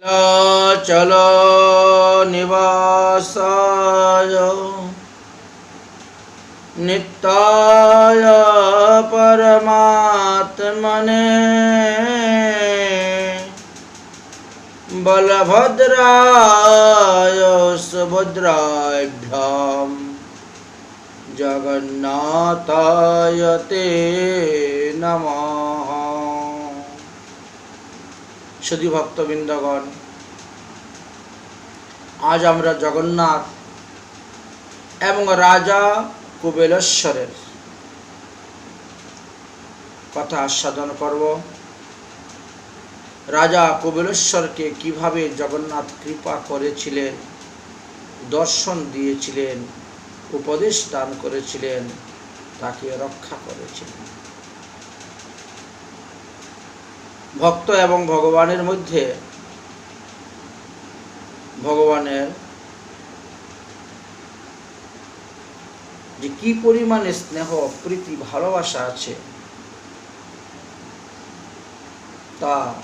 चल निवासाय नित्याय परमात्मने बलभद्राय सुभद्राभ्यां जगन्नाथाय ते नमः। সুধী ভক্তবৃন্দগণ, আজ আমরা জগন্নাথ এবং রাজা কুবেলেশ্বরের কথা আস্বাদন করব। রাজা কুবেলেশ্বরকে কীভাবে জগন্নাথ কৃপা করেছিলেন, দর্শন দিয়েছিলেন, উপদেশ দান করেছিলেন, তাকে রক্ষা করেছিলেন। ভক্ত এবং ভগবানের মধ্যে ভগবানের যে কি পরিমাণে স্নেহ, প্রীতি, ভালোবাসা আছে, তা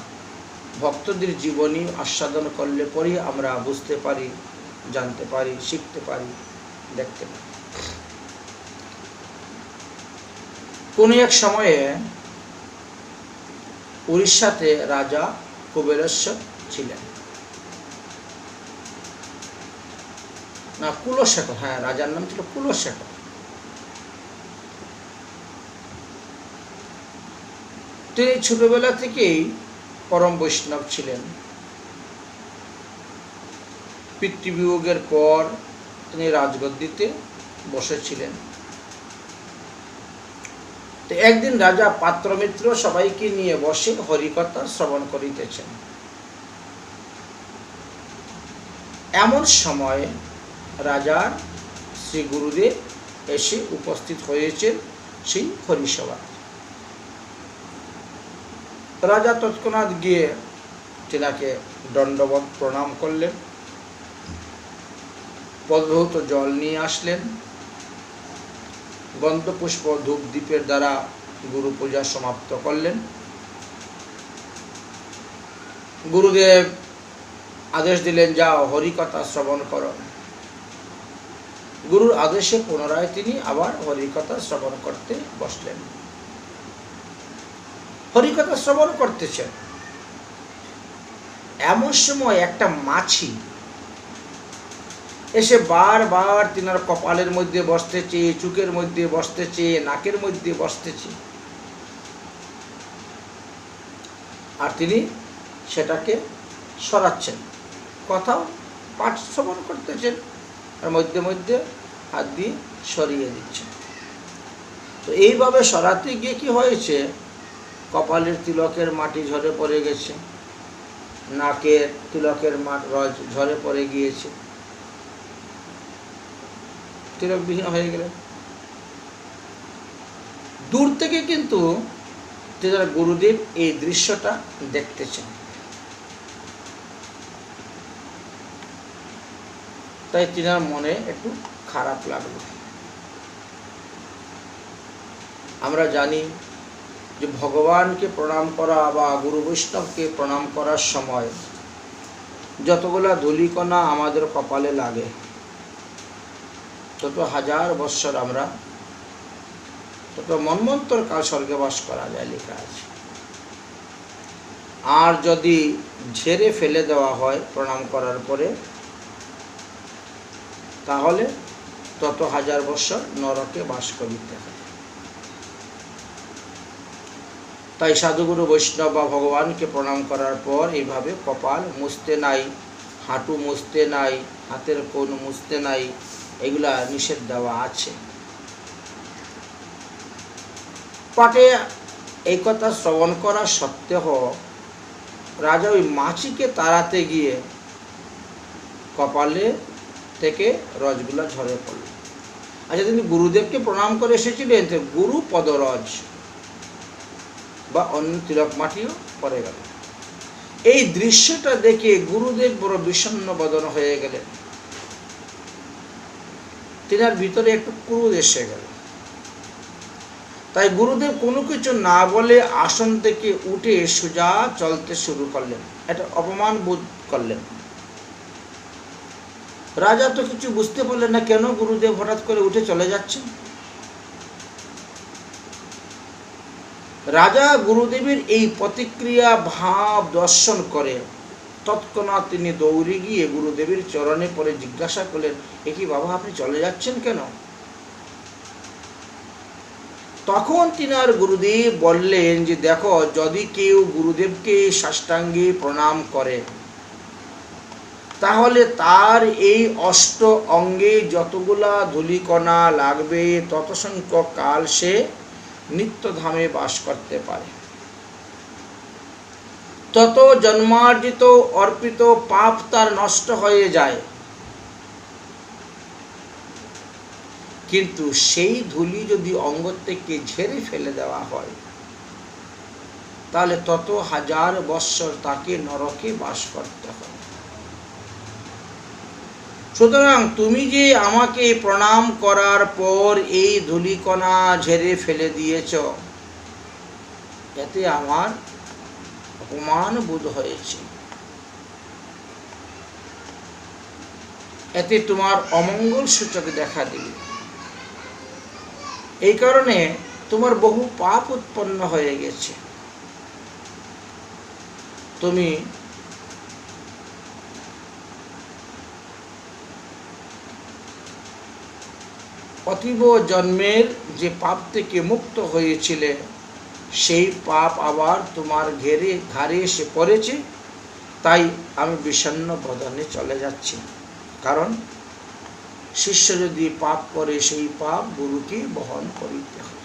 ভক্তদের জীবনী আস্বাদন করলে পরেই আমরা বুঝতে পারি, জানতে পারি, শিখতে পারি, দেখতে পারি। কোনো এক সময়ে উড়িষ্যাতে রাজা কুবেরেশ্বর ছিলেন। না, কুলশেখর হ্যাঁ রাজার নাম ছিল কুলশেখর। তিনি ছোটবেলা থেকেই পরম বৈষ্ণব ছিলেন। পিতৃবিয়োগের পর তিনি রাজগদ্দিতে বসেছিলেন। তো একদিন রাজা পাত্রমিত্র সবাইকে নিয়ে বসে হরিকথা শ্রবণ করিতেছেন। এমন সময় রাজার শ্রী গুরুদেব এসে উপস্থিত হয়েছেন সেই হরিসভা রাজা তৎক্ষণাৎ গিয়ে তেনাকে দণ্ডবত প্রণাম করলেন। পদ্মভূত জল নিয়ে আসলেন। গন্ধপুষ্প ধূপ দ্বীপের দ্বারা গুরু পূজা সমাপ্ত করলেন। গুরুদেব আদেশ দিলেন, যাও, হরিকথা শ্রবণ করো। গুরুর আদেশে পুনরায় তিনি আবার হরিকথা শ্রবণ করতে বসলেন। হরিকথা শ্রবণ করতেছেন। এমন সময় একটা মাছি এসে বারবার তিনার কপালের মধ্যে বসতেছে চুকের মধ্যে বসতেছে, নাকের মধ্যে বসতেছে। আর তিনি সেটাকে সরাচ্ছেন। কথাও পাঠ শ্রবণ করতেছেন, আর মধ্যে মধ্যে হাত দিয়ে সরিয়ে দিচ্ছেন। তো এইভাবে সরাতে গিয়ে কি হয়েছে? কপালের তিলকের মাটি ঝরে পড়ে গেছে, নাকের তিলকের মাঠ ঝরে পড়ে গিয়েছে। তিলকবিহীন হয়ে গেলেন। দূর থেকে কিন্তু যারা গুরুদেব এই দৃশ্যটা দেখতেছেন। তাই তিনার মনে একটু খারাপ লাগল। আমরা জানি যে ভগবানকে প্রণাম করা বা গুরু বৈষ্ণবকে প্রণাম করার সময় যতগুলা ধূলিকণা আমাদের কপালে লাগে তত হাজার বৎসর আমরা তত মন্মন্তর কাল স্বর্গে বাস করা যায় লেখা আছে। আর যদি ঝেড়ে ফেলে দেওয়া হয় প্রণাম করার পরে, তাহলে তত হাজার বৎসর নরকে বাস করিতে হয়। তাই সাধুগুরু বৈষ্ণব বা ভগবানকে প্রণাম করার পর এইভাবে কপাল মুছতে নাই, হাঁটু মুছতে নাই, হাতের কোন মুছতে নাই এগুলা নিষেধ দেওয়া আছে। পাঠে এই কথা শ্রবণ করা সত্ত্বেও রাজা ওই মাছিকে তাড়াতে গিয়ে কপালে থেকে রজগুলা ঝরে পড়ল। আচ্ছা তিনি গুরুদেবকে প্রণাম করে এসেছিলেন, তো গুরু পদরজ বা অন্য তিলক মাটিও পড়ে গেল। এই দৃশ্যটা দেখে গুরুদেব বড় বিষণ্ণ বদন হয়ে গেলেন। তিনার ভিতরে একটু ক্রোধ এসে গেল। তাই গুরুদেব কোনো কিছু না বলে আসন থেকে উঠে সোজা চলতে শুরু করলেন। এটা অপমান বোধ করলেন। রাজা তো কিছু বুঝতে পারলেন না, কেন গুরুদেব হঠাৎ করে উঠে চলে যাচ্ছেন? রাজা গুরুদেবের এই প্রতিক্রিয়া, ভাব দর্শন করে তৎক্ষণাৎ তিনি দৌড়ে গিয়ে গুরুদেবের চরণে পরে জিজ্ঞাসা করলেন, এ কি বাবা, আপনি চলে যাচ্ছেন কেন? তখন তিনি আর গুরুদেব বললেন যে, দেখো, যদি কেউ গুরুদেবকে সাষ্টাঙ্গে প্রণাম করে, তাহলে তার এই অষ্ট অঙ্গে যতগুলা ধূলিকণা লাগবে তত সংখ্যক কাল সে নিত্যধামে বাস করতে পারে। তত জন্মার্জিত, অর্পিত পাপ তার নষ্ট হয়ে যায়। কিন্তু সেই ধুলি যদি অঙ্গ থেকে ঝেড়ে ফেলে দেওয়া হয়, তাহলে তত হাজার বৎসর তাকে নরকে বাস করতে হবে সুতরাং তুমি যে আমাকে প্রণাম করার পর এই ধুলিকণা ঝেড়ে ফেলে দিয়েছ, এতে আমার অপমান বোধ হয়েছে। এতে তোমার অমঙ্গল সূচক দেখা দিবে। এই কারণে তোমার বহু পাপ উৎপন্ন হয়ে গেছে। তুমি অতীব জন্মের যে পাপ থেকে মুক্ত হয়েছিলে সেই পাপ আবার তোমার ঘেরে, ঘাড়ে এসে পড়েছে, তাই আমি বিষণ্ণ বদনে চলে যাচ্ছি। কারণ শিষ্য যদি পাপ করে, সেই পাপ গুরুকে বহন করিতে হবে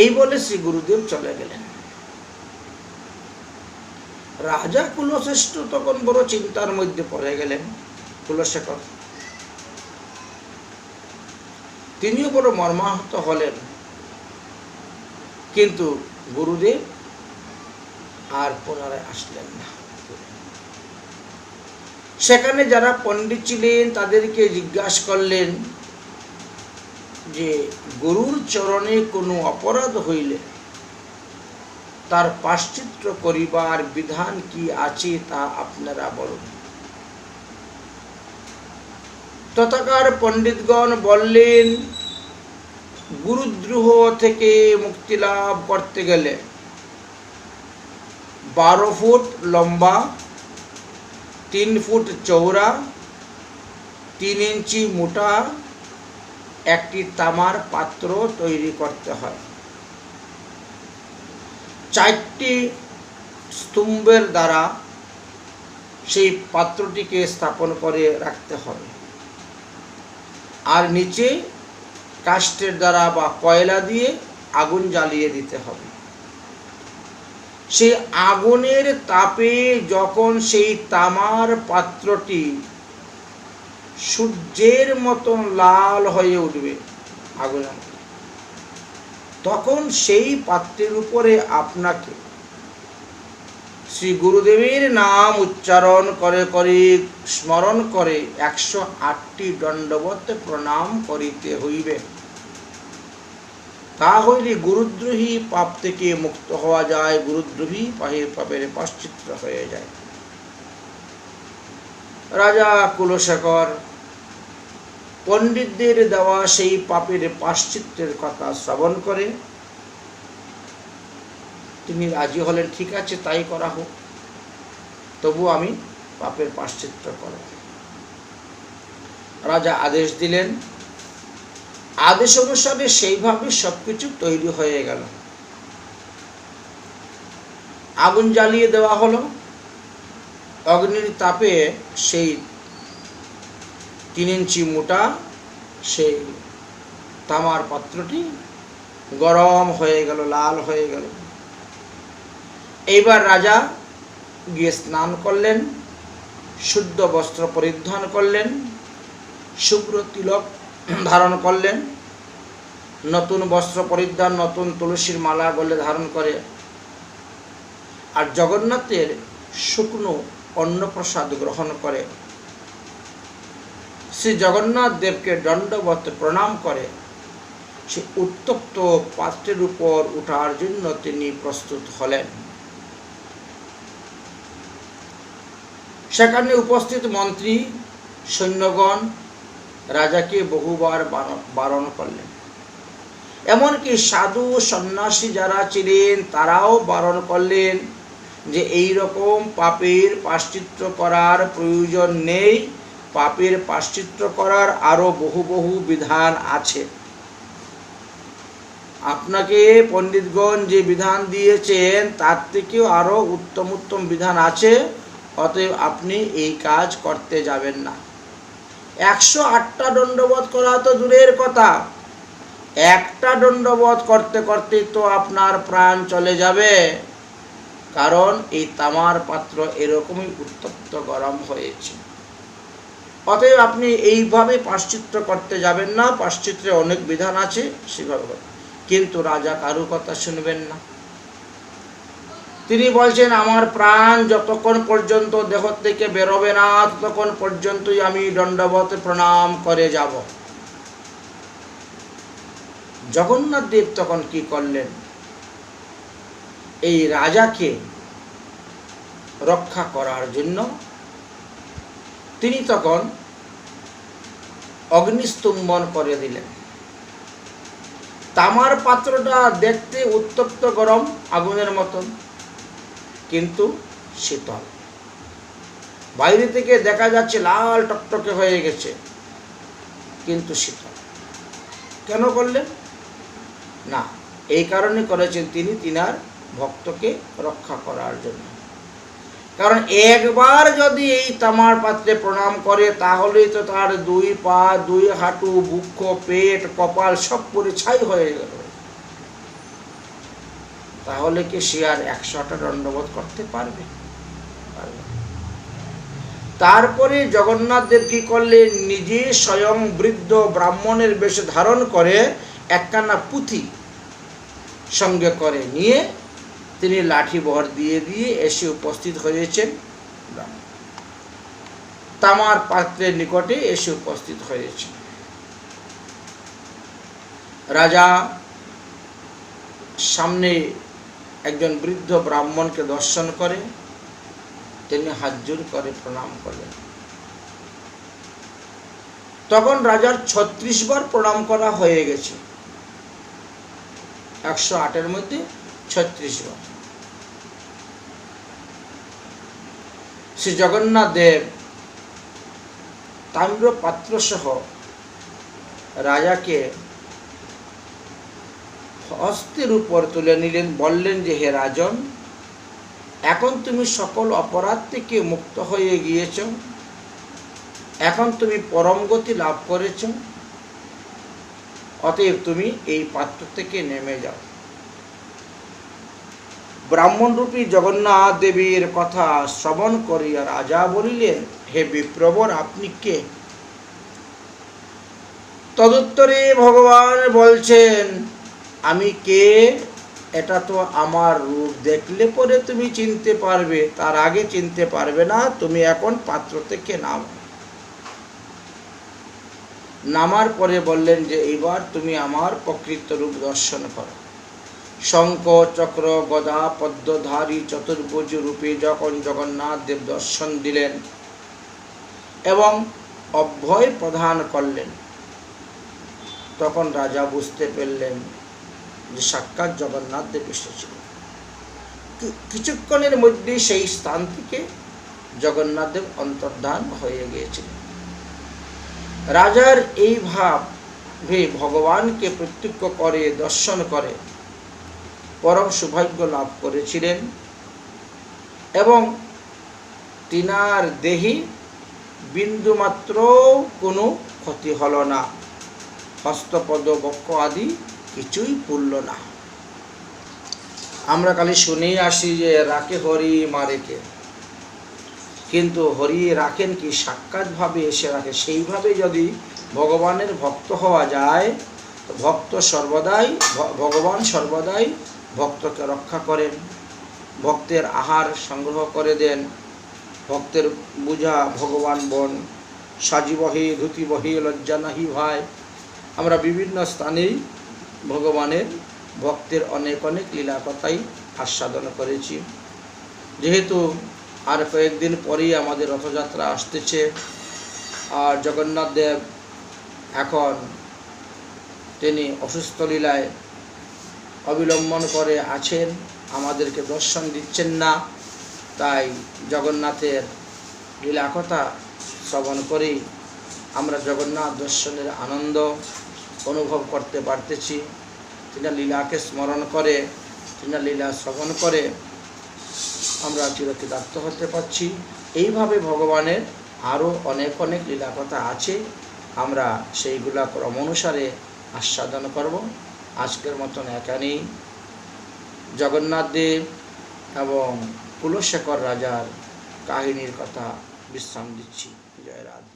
এই বলে শ্রী গুরুদেব চলে গেলেন। রাজা কুলশ্রেষ্ঠ তখন বড় চিন্তার মধ্যে পড়ে গেলেন কুলশেখর। তিনিও বড় মর্মাহত হলেন। কিন্তু গুরুদেব আর পুনরায় আসলেন না। সেখানে যারা পণ্ডিত ছিলেন, তাদেরকে জিজ্ঞাসা করলেন যে, গুরুর চরণে কোনো অপরাধ হইলে তার পাশ্চিত্র করিবার বিধান কি আছে তা আপনারা বলুন। তথাকার পণ্ডিতগণ বললেন গুরুদ্রোহ থেকে মুক্তি লাভ করতে গেলে বারো ফুট লম্বা, তিন ফুট চৌড়া তিন ইঞ্চি মোটা একটি তামার পাত্র তৈরি করতে হয়। চারটি স্তম্ভের দ্বারা সেই পাত্রটিকে স্থাপন করে রাখতে হবে। আর নিচে কাষ্টের দ্বারা বা কয়লা দিয়ে আগুন জ্বালিয়ে দিতে হবে। সেই আগুনের তাপে যখন সেই তামার পাত্রটি সূর্যের মতন লাল হয়ে উঠবে আগুনের তখন সেই পাত্রের উপরে আপনাকে শ্রী গুরুদেবের নাম উচ্চারণ করে করে, স্মরণ করে একশো আটটি দণ্ডবত প্রণাম করিতে হইবে। তা হইলে গুরুদ্রোহী পাপ থেকে মুক্ত হওয়া যায়, গুরুদ্রোহী পাহের পাপের পাশ্চিত্র হয়ে যায়। রাজা কুলশেখর, পণ্ডিতদের দেওয়া সেই পাপের পাশ্চিত্রের কথা শ্রবণ করে, তিনি রাজি হলেন, ঠিক আছে, তাই করা হোক, তবু আমি পাপের পাশ্চিত্র করব। রাজা আদেশ দিলেন আদেশ অনুসারে সেইভাবে সবকিছু তৈরি হয়ে গেল। আগুন জ্বালিয়ে দেওয়া হলো। অগ্নির তাপে সেই তিন ইঞ্চি মোটা সেই তামার পাত্রটি গরম হয়ে গেল, লাল হয়ে গেল। এইবার রাজা গিয়ে স্নান করলেন, শুদ্ধ বস্ত্র পরিধান করলেন, শুভ্র তিলক ধারণ করলেন। নতুন বস্ত্র পরিধান, নতুন তুলসীর মালা গলে ধারণ করে। আর জগন্নাথের শুকনো অন্নপ্রসাদ গ্রহণ করে। শ্রী জগন্নাথ দেবকে দণ্ডবত প্রণাম করে। সে উত্তপ্ত পাত্রের উপর ওঠার জন্য তিনি প্রস্তুত হলেন। সেখানে উপস্থিত মন্ত্রী, সৈন্যগণ রাজাকে বহুবার বারণ- করলেন। এমনকি সাধু সন্ন্যাসী যারা ছিলেন, তারাও বারণ করলেন যে এই রকম পাপের পাশ্চিত্য করার প্রয়োজন নেই, পাপের পাশ্চিত্য করার আরও বহু বহু বিধান আছে। আপনাকে পণ্ডিতগণ যে বিধান দিয়েছেন, তার থেকেও আরও উত্তম উত্তম বিধান আছে, অতএব আপনি এই কাজ করতে যাবেন না। একশো আটটা দণ্ডবোধ করা তো দূরের কথা। একটা দণ্ডবোধ করতে করতে তো আপনার প্রাণ চলে যাবে। কারণ এই তামার পাত্র এরকমই উত্তপ্ত গরম হয়েছে। অতএব আপনি এইভাবে পাশ্চিত্য করতে যাবেন না। পাশ্চিত্রে অনেক বিধান আছে, সেভাবে কিন্তু রাজা কারু কথা শুনবেন না। তিনি বলছেন, আমার প্রাণ যতক্ষণ পর্যন্ত দেহ থেকে বেরোবে না, ততক্ষণ পর্যন্তই আমি দণ্ডবত প্রণাম করে যাব। জগন্নাথ দেব তখন কি করলেন? এই রাজাকে রক্ষা করার জন্য তিনি তখন অগ্নিস্তম্ভন করে দিলেন। তামার পাত্রটা দেখতে উত্তপ্ত গরম আগুনের মতন। কিন্তু শীতল। বাইরে থেকে দেখা যাচ্ছে লাল টকটকে হয়ে গেছে, কিন্তু শীতল। কেন করলেন? না, এই কারণে করেছেন তিনি তিনার ভক্তকে রক্ষা করার জন্য। কারণ একবার যদি এই তামার পাত্রে প্রণাম করে, তাহলেই তো তার দুই পা, দুই হাঁটু বুক্ষ পেট, কপাল সব পুরে ছাই হয়ে গেল। তাহলে কি সে আর একশোটা দণ্ডবোধ করতে পারবে? তারপরে জগন্নাথ দেব কি করলেন? নিজে স্বয়ং বৃদ্ধ ব্রাহ্মণের বেশ ধারণ করে একখানা পুঁথি সঙ্গে করে নিয়ে তিনি লাঠি বহর দিয়ে দিয়ে এসে উপস্থিত হয়েছেন। তামার পাত্রের নিকটে এসে উপস্থিত হয়েছেন। রাজা সামনে একজন বৃদ্ধ ব্রাহ্মণকে দর্শন করে, তিনি হাজুর করে প্রণাম করলেন। তখন রাজার ছত্রিশ বার প্রণাম করা হয়ে গেছে। একশো আটের মধ্যে ছত্রিশ বার। শ্রী জগন্নাথ দেব তাম্র পাত্র সহ রাজাকে হস্তের উপর তুলে নিলেন, বললেন যে, হে রাজন, এখন তুমি সকল অপরাধ থেকে মুক্ত হয়ে গিয়েছ। এখন তুমি পরম গতি লাভ করেছ। অতএব তুমি এই পাত্র থেকে নেমে যাও। ব্রাহ্মণরূপী জগন্নাথ দেবীর কথা শ্রবণ করিয়া রাজা বলিলেন, হে বিপ্রবর, আপনি কে? তদুত্তরে ভগবান বলছেন আমি কে? এটা তো আমার রূপ। দেখলে পরে তুমি চিনতে পারবে। তার আগে চিনতে পারবে না, তুমি এখন পাত্র থেকে নাম। নামার পরে বললেন যে, এইবার তুমি আমার প্রকৃত রূপ দর্শন করো। শঙ্খ, চক্র, গদা, পদ্মধারী, চতুর্ভুজ রূপে যখন জগন্নাথ দেব দর্শন দিলেন এবং অভয় প্রদান করলেন, তখন রাজা বুঝতে পারলেন যে সাক্ষাৎ জগন্নাথ দেব এসেছিলেন কিছুক্ষণের মধ্যেই সেই স্থান থেকে জগন্নাথ দেব অন্তর্ধান হয়ে গিয়েছিলেন রাজার এই ভাব ভগবানকে প্রত্যক্ষ করে, দর্শন করে, পরম সৌভাগ্য লাভ করেছিলেন এবং তিনার দেহি বিন্দুমাত্র কোনো ক্ষতি হলো না। হস্তপদ, বক্ষ আদি কিছুই পুরল না। আমরা খালি শুনেই আসি যে রাখে হরি মারেকে। কিন্তু হরি রাখেন কি? সাক্ষাৎভাবে এসে রাখে। সেইভাবে যদি ভগবানের ভক্ত হওয়া যায় ভক্ত সর্বদাই ভগবান সর্বদাই ভক্তকে রক্ষা করেন। ভক্তের আহার সংগ্রহ করে দেন। ভক্তের বুঝা ভগবান বন। সাজিবহি, ধুতিবহি, লজ্জা নাহি ভাই। আমরা বিভিন্ন স্থানেই ভগবানের ভক্তের অনেক অনেক লীলা কথাই আস্বাদন করেছি। যেহেতু আর কয়েকদিন পরেই আমাদের রথযাত্রা আসতেছে আর জগন্নাথ দেব এখন তিনি অসুস্থ লীলায় অবিলম্বন করে আছেন, আমাদেরকে দর্শন দিচ্ছেন না, তাই জগন্নাথের লীলা কথা শ্রবণ করেই আমরা জগন্নাথ দর্শনের আনন্দ অনুভব করতে পারতেছি। তিনি লীলাকে স্মরণ করে তিনি লীলা শ্রবণ করে আমরা চিরকৃতার্থ হতে পারছি। এইভাবে ভগবানের আরও অনেক অনেক লীলা কথা আছে। আমরা সেইগুলা ক্রম অনুসারে আস্বাদন করব। আজকের মতন এখানেই। জগন্নাথ দেব এবং কুলশেখর রাজার কাহিনীর কথা বিশ্রাম দিচ্ছি। জয় রাধে।